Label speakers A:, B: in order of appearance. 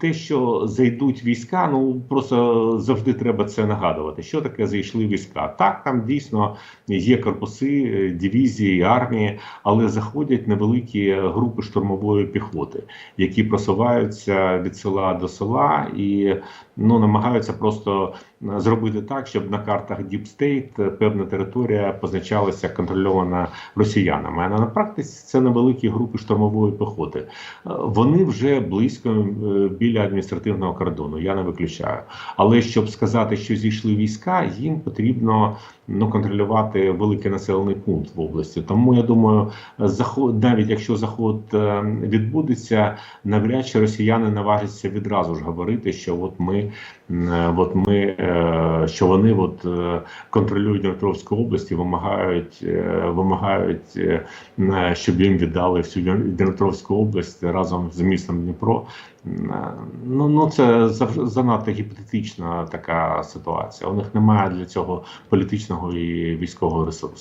A: Те, що зайдуть війська, ну просто завжди треба це нагадувати. Що таке зайшли війська? Так, там дійсно є корпуси, дивізії, армії, але заходять невеликі групи штурмової піхоти, які просуваються від села до села і ну намагаються просто е, зробити так, щоб на картах Deep State е, певна територія позначалася контрольована росіянами. А на практиці це невеликі групи штурмової піхоти. Е, Вони вже близько біля адміністративного кордону. Я не виключаю. Але щоб сказати, що зійшли війська, їм потрібно ну контролювати великий населений пункт в області. Тому я думаю, заход, навіть якщо заход відбудеться, навряд чи росіяни наважаться відразу ж говорити, що от ми, м, е, от ми е, що вони от е, контролюють Дніпровську область і вимагають, вимагають, щоб їм віддали всю Дніпровську область разом з містом Дніпро. Ну, ну це занадто гіпотетична така ситуація. У них немає для цього політичного і військового ресурсу.